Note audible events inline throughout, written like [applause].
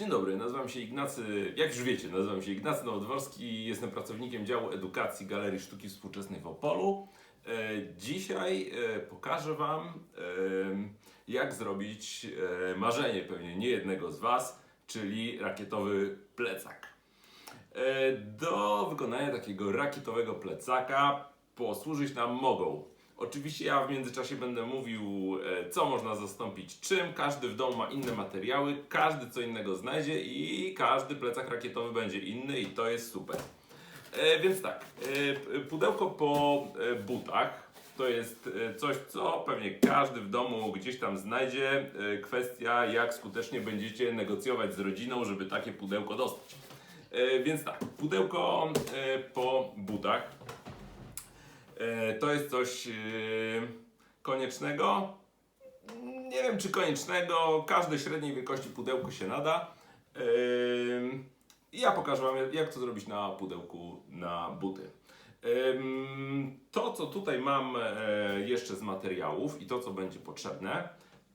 Dzień dobry, nazywam się Ignacy, jak już wiecie, nazywam się Ignacy Nowodworski, jestem pracownikiem działu edukacji Galerii Sztuki Współczesnej w Opolu. E, Dzisiaj e, pokażę Wam, e, jak zrobić marzenie pewnie nie jednego z Was, czyli rakietowy plecak. Do wykonania takiego rakietowego plecaka posłużyć nam mogą. Oczywiście ja w międzyczasie będę mówił, e, co można zastąpić czym. Każdy w domu ma inne materiały, każdy co innego znajdzie i każdy plecak rakietowy będzie inny i to jest super. E, Więc tak, e, pudełko po butach to jest coś, co pewnie każdy w domu gdzieś tam znajdzie. Kwestia, jak skutecznie będziecie negocjować z rodziną, żeby takie pudełko dostać. Więc tak, pudełko po butach to jest coś e, koniecznego. Nie wiem, czy koniecznego. Każde średniej wielkości pudełko się nada. I ja pokażę Wam, jak to zrobić na pudełku na buty. To, co tutaj mam e, jeszcze z materiałów i to, co będzie potrzebne,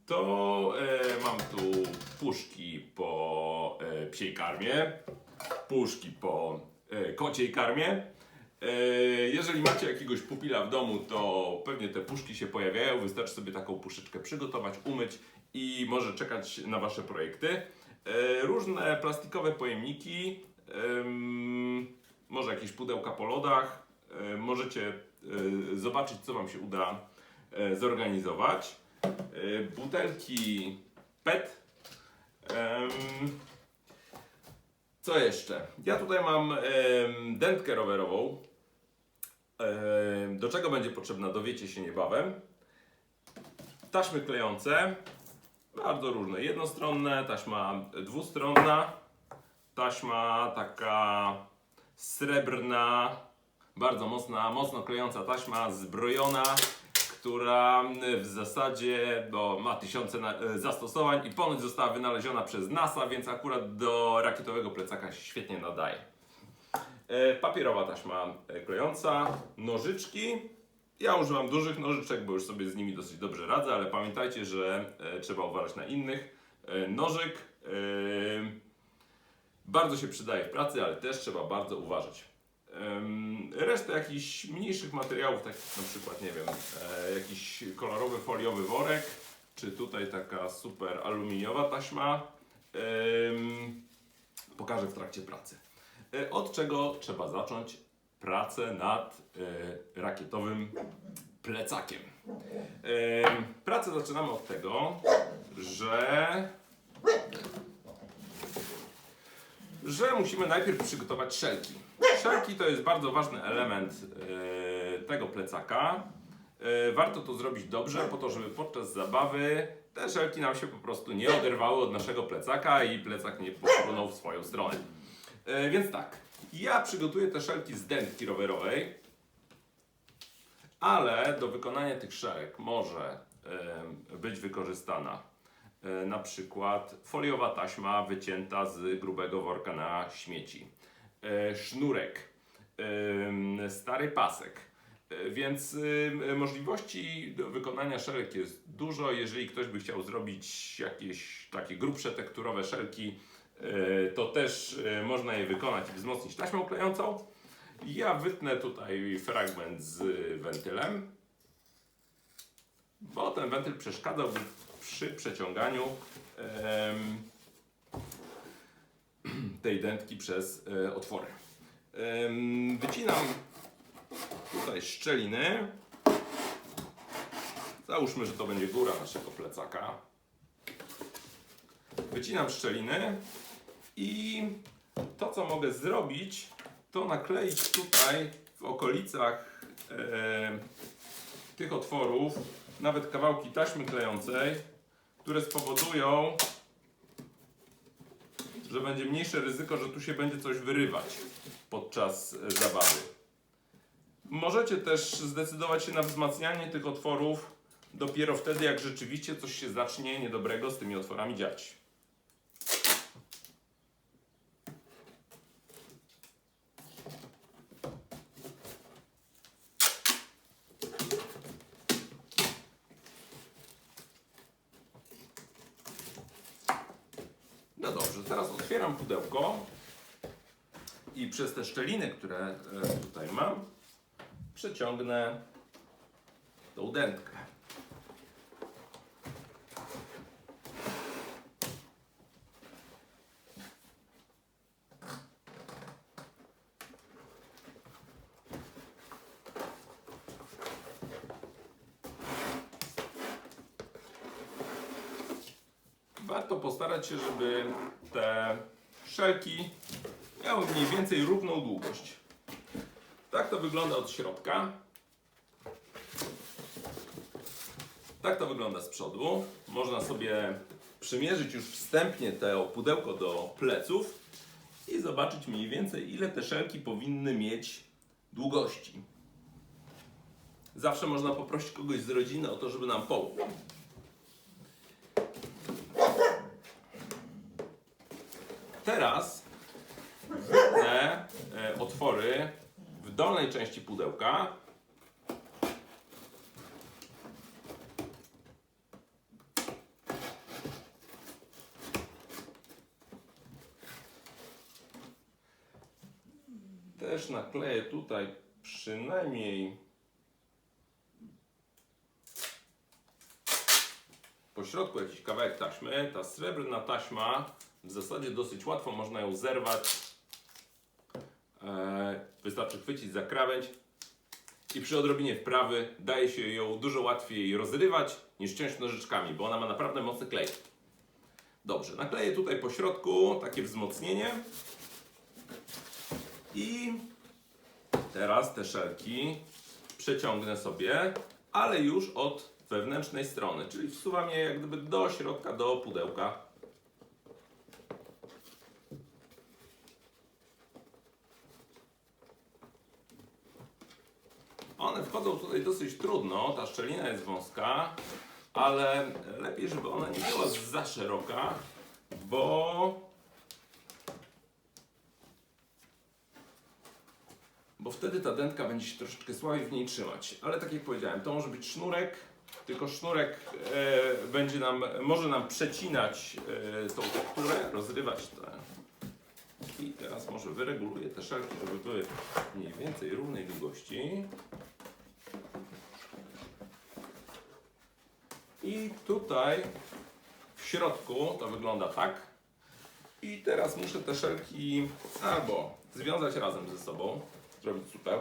to e, mam tu puszki po e, psiej karmie, puszki po e, kociej karmie. E, Jeżeli macie jakiegoś pupila w domu, to pewnie te puszki się pojawiają. Wystarczy sobie taką puszeczkę przygotować, umyć i może czekać na Wasze projekty. E, Różne plastikowe pojemniki, em, może jakieś pudełka po lodach. Możecie zobaczyć, co Wam się uda zorganizować. Butelki PET. Co jeszcze? Ja tutaj mam dętkę rowerową. Em, do czego będzie potrzebna, dowiecie się niebawem. Taśmy klejące, bardzo różne. Jednostronne, taśma dwustronna, taśma taka srebrna, bardzo mocna, mocno klejąca taśma zbrojona, która w zasadzie ma tysiące e, zastosowań i ponoć została wynaleziona przez NASA, więc akurat do rakietowego plecaka świetnie nadaje. E, Papierowa taśma e, klejąca, nożyczki. Ja używam dużych nożyczek, bo już sobie z nimi dosyć dobrze radzę, ale pamiętajcie, że e, trzeba uważać na innych. Nożyk bardzo się przydaje w pracy, ale też trzeba bardzo uważać. Resztę jakichś mniejszych materiałów, takich na przykład, nie wiem, jakiś kolorowy foliowy worek, czy tutaj taka super aluminiowa taśma, pokażę w trakcie pracy. E, Od czego trzeba zacząć pracę nad e, rakietowym plecakiem? Em, Pracę zaczynamy od tego, że że musimy najpierw przygotować szelki. Szelki to jest bardzo ważny element e, tego plecaka. E, warto to zrobić dobrze, po to, żeby podczas zabawy te szelki nam się po prostu nie oderwały od naszego plecaka i plecak nie popłynął w swoją stronę. E, więc tak, ja przygotuję te szelki z dętki rowerowej, ale do wykonania tych szelek może być wykorzystana e, na przykład foliowa taśma wycięta z grubego worka na śmieci, e, sznurek, stary pasek. Więc możliwości do wykonania szelek jest dużo. Jeżeli ktoś by chciał zrobić jakieś takie grubsze tekturowe szelki, to też e, można je wykonać i wzmocnić taśmą klejącą. Ja wytnę tutaj fragment z wentylem, bo ten wentyl przeszkadzałby przy przeciąganiu [clears throat] tej dętki przez e, otwory. Wycinam tutaj szczeliny. Załóżmy, że to będzie góra naszego plecaka. Wycinam szczeliny i to, co mogę zrobić, to nakleić tutaj w okolicach e, tych otworów nawet kawałki taśmy klejącej, które spowodują, że będzie mniejsze ryzyko, że tu się będzie coś wyrywać podczas e, zabawy. Możecie też zdecydować się na wzmacnianie tych otworów dopiero wtedy, jak rzeczywiście coś się zacznie niedobrego z tymi otworami dziać. No dobrze, teraz otwieram pudełko i przez te szczeliny, które e, tutaj mam, przeciągnę tą dętkę. Warto postarać się, żeby te szelki miały mniej więcej równą długość. Tak to wygląda od środka. Tak to wygląda z przodu. Można sobie przymierzyć już wstępnie to pudełko do pleców i zobaczyć mniej więcej ile te szelki powinny mieć długości. Zawsze można poprosić kogoś z rodziny o to, żeby nam pomógł. Teraz wytnę e, otwory w dolnej części pudełka. Też nakleję tutaj przynajmniej po środku jakiś kawałek taśmy. Ta srebrna taśma w zasadzie dosyć łatwo można ją zerwać. Eee, wystarczy chwycić za krawędź i przy odrobinie wprawy daje się ją dużo łatwiej rozrywać niż ciąć nożyczkami, bo ona ma naprawdę mocny klej. Dobrze, nakleję tutaj po środku takie wzmocnienie i teraz te szelki przeciągnę sobie, ale już od wewnętrznej strony, czyli wsuwam je jak gdyby do środka, do pudełka. One wchodzą tutaj dosyć trudno, ta szczelina jest wąska, ale lepiej, żeby ona nie była za szeroka, bo bo wtedy ta dętka będzie się troszeczkę słabiej w niej trzymać. Ale tak jak powiedziałem, to może być sznurek, tylko sznurek e, będzie nam, może nam przecinać e, tą tekturę, rozrywać te. I teraz może wyreguluję te szelki, żeby były mniej więcej równej długości. I tutaj w środku to wygląda tak. I teraz muszę te szelki albo związać razem ze sobą, zrobić super.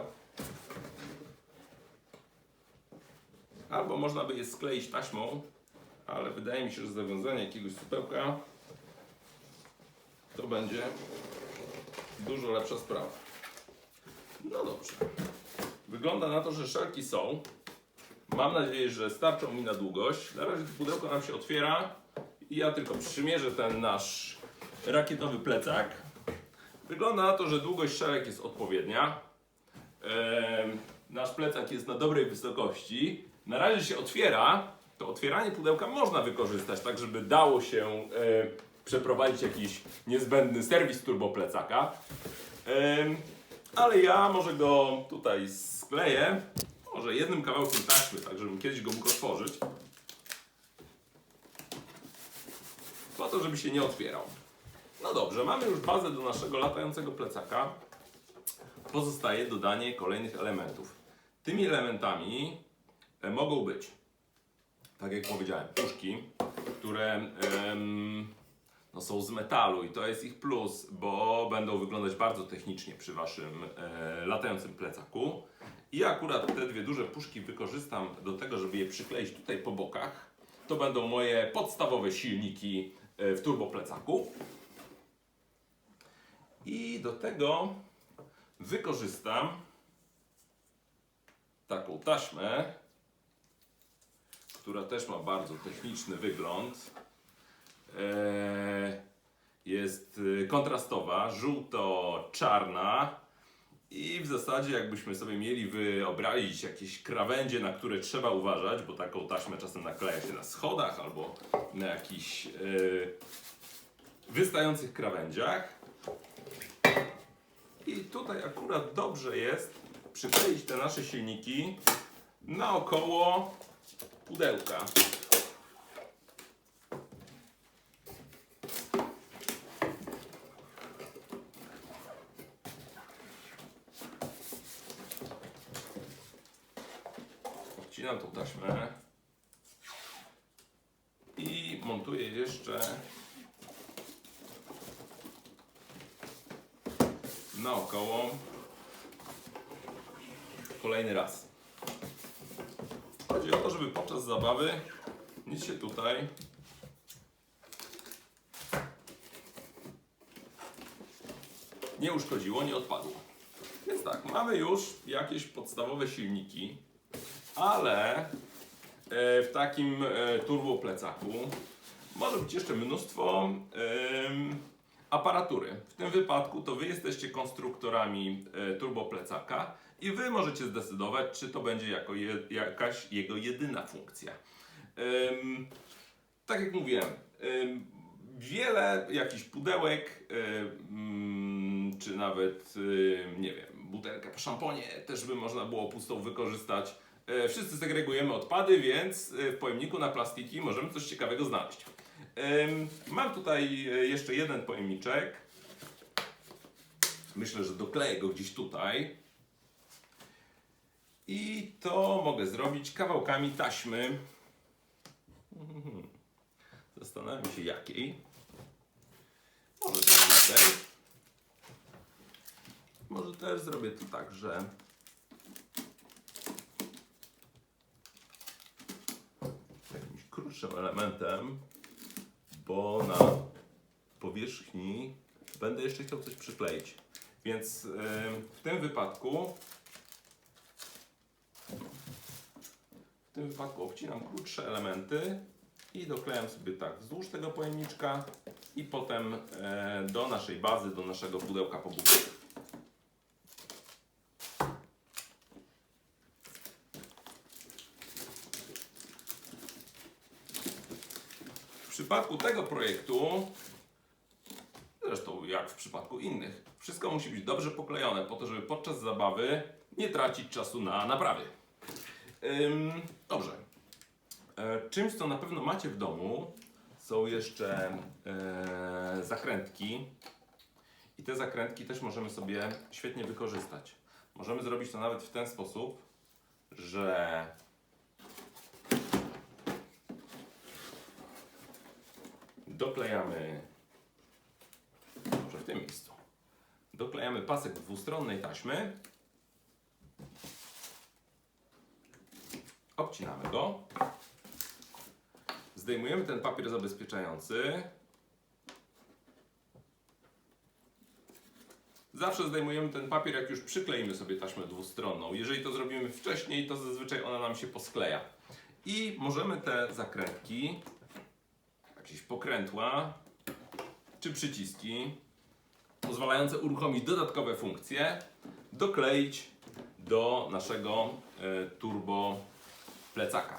Albo można by je skleić taśmą, ale wydaje mi się, że zawiązanie jakiegoś supełka to będzie dużo lepsza sprawa. No dobrze. Wygląda na to, że szelki są. Mam nadzieję, że starczą mi na długość. Na razie pudełko nam się otwiera i ja tylko przymierzę ten nasz rakietowy plecak. Wygląda na to, że długość szelek jest odpowiednia. Nasz plecak jest na dobrej wysokości. Na razie się otwiera. To otwieranie pudełka można wykorzystać tak, żeby dało się e, przeprowadzić jakiś niezbędny serwis turboplecaka. Ale ja może go tutaj skleję. Może jednym kawałkiem taśmy, tak żebym kiedyś go mógł otworzyć. Po to, żeby się nie otwierał. No dobrze, mamy już bazę do naszego latającego plecaka. Pozostaje dodanie kolejnych elementów. Tymi elementami e, mogą być, tak jak powiedziałem, puszki, które no, są z metalu i to jest ich plus, bo będą wyglądać bardzo technicznie przy waszym e, latającym plecaku. I akurat te dwie duże puszki wykorzystam do tego, żeby je przykleić tutaj po bokach. To będą moje podstawowe silniki e, w turboplecaku. I do tego wykorzystam taką taśmę, która też ma bardzo techniczny wygląd. Eee, Jest y, kontrastowa, żółto-czarna i w zasadzie jakbyśmy sobie mieli wyobrazić jakieś krawędzie, na które trzeba uważać, bo taką taśmę czasem nakleja się na schodach albo na jakichś y, wystających krawędziach. I tutaj akurat dobrze jest przykleić te nasze silniki naokoło pudełka. Odcinam tą taśmę i montuję jeszcze naokoło kolejny raz. Chodzi o to, żeby podczas zabawy nic się tutaj nie uszkodziło, nie odpadło. Więc tak, mamy już jakieś podstawowe silniki, ale e, w takim e, turbo plecaku może być jeszcze mnóstwo aparatury. W tym wypadku to Wy jesteście konstruktorami e, turbo plecaka i Wy możecie zdecydować, czy to będzie jako je, jakaś jego jedyna funkcja. Tak jak mówiłem, wiele jakichś pudełek, czy nawet, nie wiem, butelkę po szamponie też by można było pustą wykorzystać. E, Wszyscy segregujemy odpady, więc e, w pojemniku na plastiki możemy coś ciekawego znaleźć. Mam tutaj e, jeszcze jeden pojemniczek. Myślę, że dokleję go gdzieś tutaj. I to mogę zrobić kawałkami taśmy. Zastanawiam się jakiej. Może tej. Może też zrobię to tak, że krótszym elementem, bo na powierzchni będę jeszcze chciał coś przykleić. Więc w tym wypadku w tym wypadku obcinam krótsze elementy i doklejam sobie tak wzdłuż tego pojemniczka i potem e, do naszej bazy, do naszego pudełka po. Przypadku tego projektu, zresztą jak w przypadku innych, wszystko musi być dobrze poklejone po to, żeby podczas zabawy nie tracić czasu na naprawy. Ym, dobrze. E, czymś, co na pewno macie w domu, są jeszcze e, zakrętki. I te zakrętki też możemy sobie świetnie wykorzystać. Możemy zrobić to nawet w ten sposób, że doklejamy może w tym miejscu. Doklejamy pasek dwustronnej taśmy obcinamy go. Zdejmujemy ten papier zabezpieczający. Zawsze zdejmujemy ten papier, jak już przykleimy sobie taśmę dwustronną. Jeżeli to zrobimy wcześniej, to zazwyczaj ona nam się poskleja. I możemy te zakrętki, pokrętła czy przyciski pozwalające uruchomić dodatkowe funkcje, dokleić do naszego e, turbo plecaka.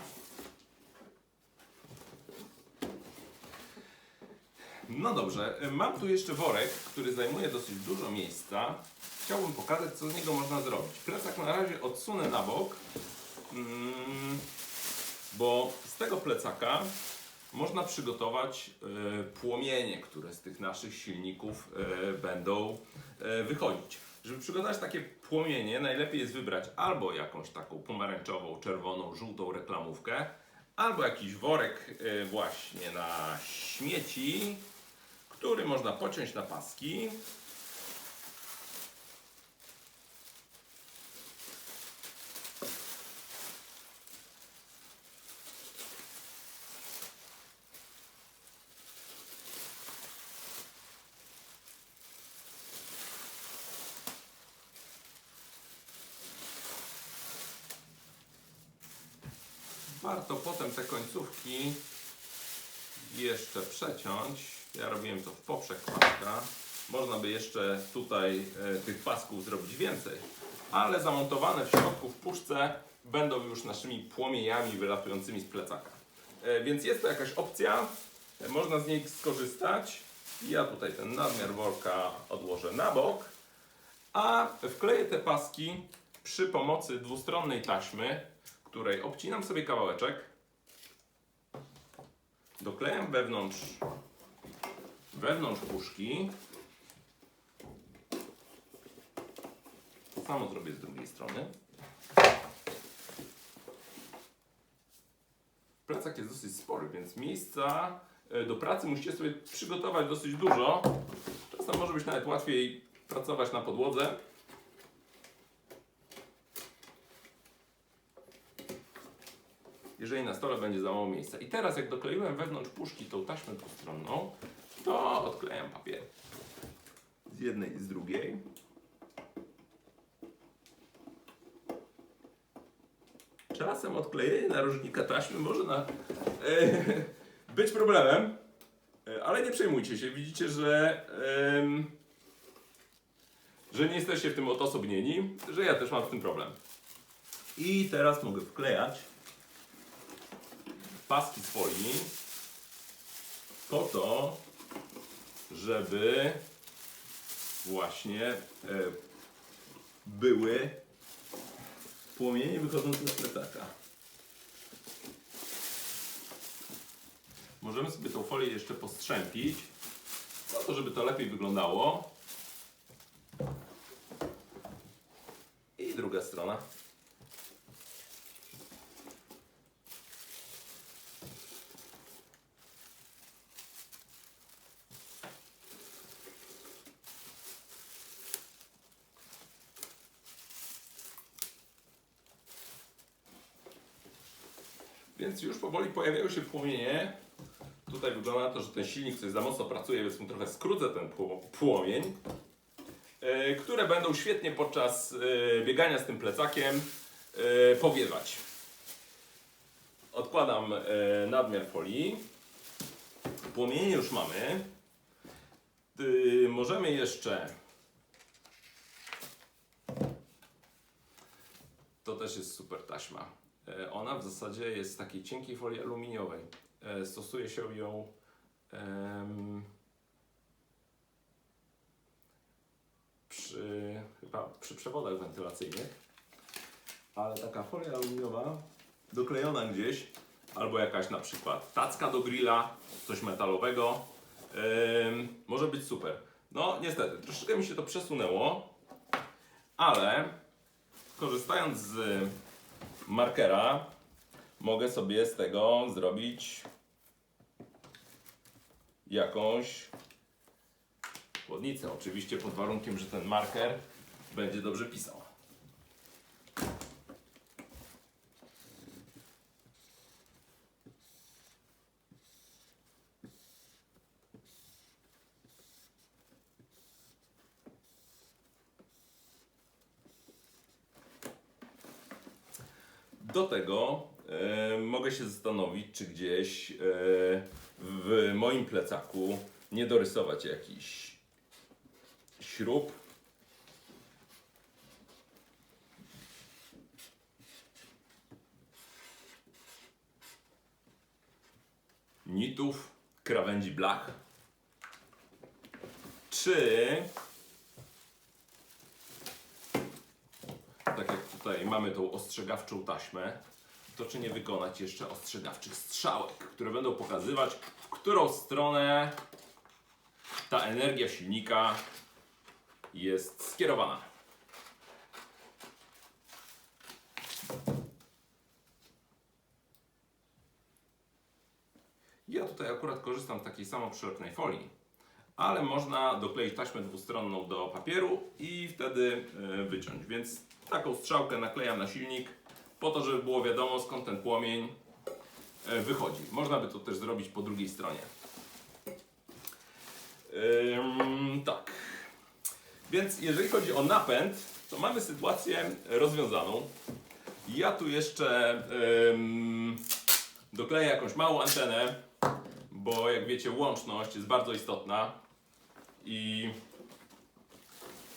No dobrze, y, mam tu jeszcze worek, który zajmuje dosyć dużo miejsca. Chciałbym pokazać, co z niego można zrobić. Plecak na razie odsunę na bok, mm, bo z tego plecaka można przygotować y, płomienie, które z tych naszych silników y, będą y, wychodzić. Żeby przygotować takie płomienie, najlepiej jest wybrać albo jakąś taką pomarańczową, czerwoną, żółtą reklamówkę, albo jakiś worek właśnie na śmieci, który można pociąć na paski. Warto potem te końcówki jeszcze przeciąć. Ja robiłem to w poprzek paska. Można by jeszcze tutaj e, tych pasków zrobić więcej, ale zamontowane w środku w puszce będą już naszymi płomieniami wylatującymi z plecaka. E, więc jest to jakaś opcja, e, można z niej skorzystać. Ja tutaj ten nadmiar worka odłożę na bok, a wkleję te paski przy pomocy dwustronnej taśmy, której obcinam sobie kawałeczek, doklejam wewnątrz, wewnątrz puszki. To samo zrobię z drugiej strony. plecak jest dosyć spory, więc miejsca e, do pracy musicie sobie przygotować dosyć dużo. Czasem może być nawet łatwiej pracować na podłodze. Jeżeli na stole będzie za mało miejsca. I teraz jak dokleiłem wewnątrz puszki tą taśmę dwustronną, to odklejam papier. Z jednej i z drugiej. Czasem odklejenie narożnika taśmy może na, e, [laughs] być problemem, e, ale nie przejmujcie się. Widzicie, że, że nie jesteście w tym odosobnieni, że ja też mam w tym problem. I teraz mogę wklejać paski folii po to, żeby właśnie e, były płomienie wychodzące z plecaka. Możemy sobie tą folię jeszcze postrzępić, po to, żeby to lepiej wyglądało. I druga strona. Więc już powoli pojawiają się płomienie. Tutaj wygląda na to, że ten silnik coś za mocno pracuje, więc mu trochę skrócę ten pło- płomień. e, Które będą świetnie podczas e, biegania z tym plecakiem e, powiewać. Odkładam nadmiar folii. Płomienie już mamy. Możemy jeszcze To też jest super taśma. E, Ona w zasadzie jest z takiej cienkiej folii aluminiowej. E, Stosuje się ją em, przy, chyba przy przewodach wentylacyjnych. Ale taka folia aluminiowa doklejona gdzieś, albo jakaś na przykład tacka do grilla, coś metalowego, może być super. No niestety, troszeczkę mi się to przesunęło, ale korzystając z markera, mogę sobie z tego zrobić jakąś chłodnicę. Oczywiście pod warunkiem, że ten marker będzie dobrze pisał. Do tego e, mogę się zastanowić, czy gdzieś e, w moim plecaku nie dorysować jakiś śrub. Nitów, krawędzi blach. Czy tak jak tutaj mamy tą ostrzegawczą taśmę, to czy nie wykonać jeszcze ostrzegawczych strzałek, które będą pokazywać, w którą stronę ta energia silnika jest skierowana. Ja tutaj akurat korzystam z takiej samo przylepnej folii, ale można dokleić taśmę dwustronną do papieru i wtedy e, wyciąć. Więc taką strzałkę naklejam na silnik po to, żeby było wiadomo skąd ten płomień e, wychodzi. Można by to też zrobić po drugiej stronie. Ym, tak. Więc jeżeli chodzi o napęd, to mamy sytuację rozwiązaną. Ja tu jeszcze ym, dokleję jakąś małą antenę, bo jak wiecie łączność jest bardzo istotna i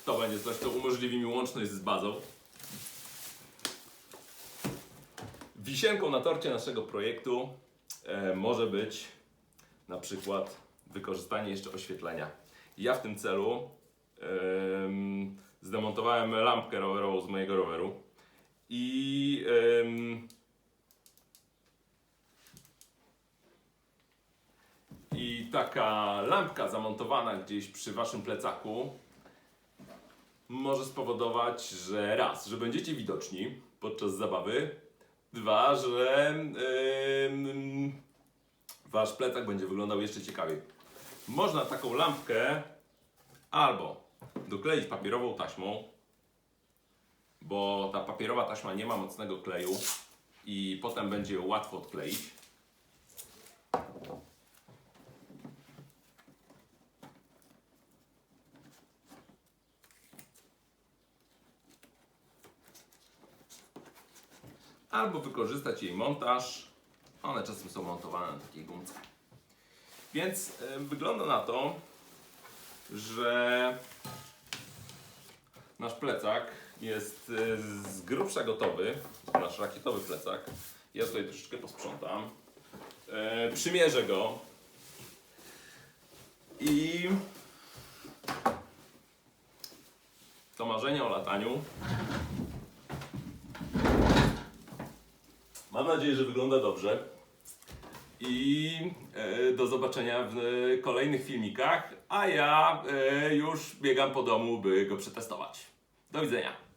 to będzie coś, co umożliwi mi łączność z bazą. Wisienką na torcie naszego projektu e, może być na przykład wykorzystanie jeszcze oświetlenia. Ja w tym celu em, zdemontowałem lampkę rowerową z mojego roweru i em, i taka lampka zamontowana gdzieś przy waszym plecaku może spowodować, że raz, że będziecie widoczni podczas zabawy, Dwa, że ym, wasz plecak będzie wyglądał jeszcze ciekawiej. Można taką lampkę albo dokleić papierową taśmą, bo ta papierowa taśma nie ma mocnego kleju i potem będzie ją łatwo odkleić. Albo wykorzystać jej montaż. One czasem są montowane na takiej gumce. Więc y, wygląda na to, że nasz plecak jest y, z grubsza gotowy. Nasz rakietowy plecak. Ja tutaj troszeczkę posprzątam. E, przymierzę go. I to marzenie o lataniu Mam nadzieję, że wygląda dobrze. I e, do zobaczenia w e, kolejnych filmikach, a ja e, już biegam po domu, by go przetestować. Do widzenia.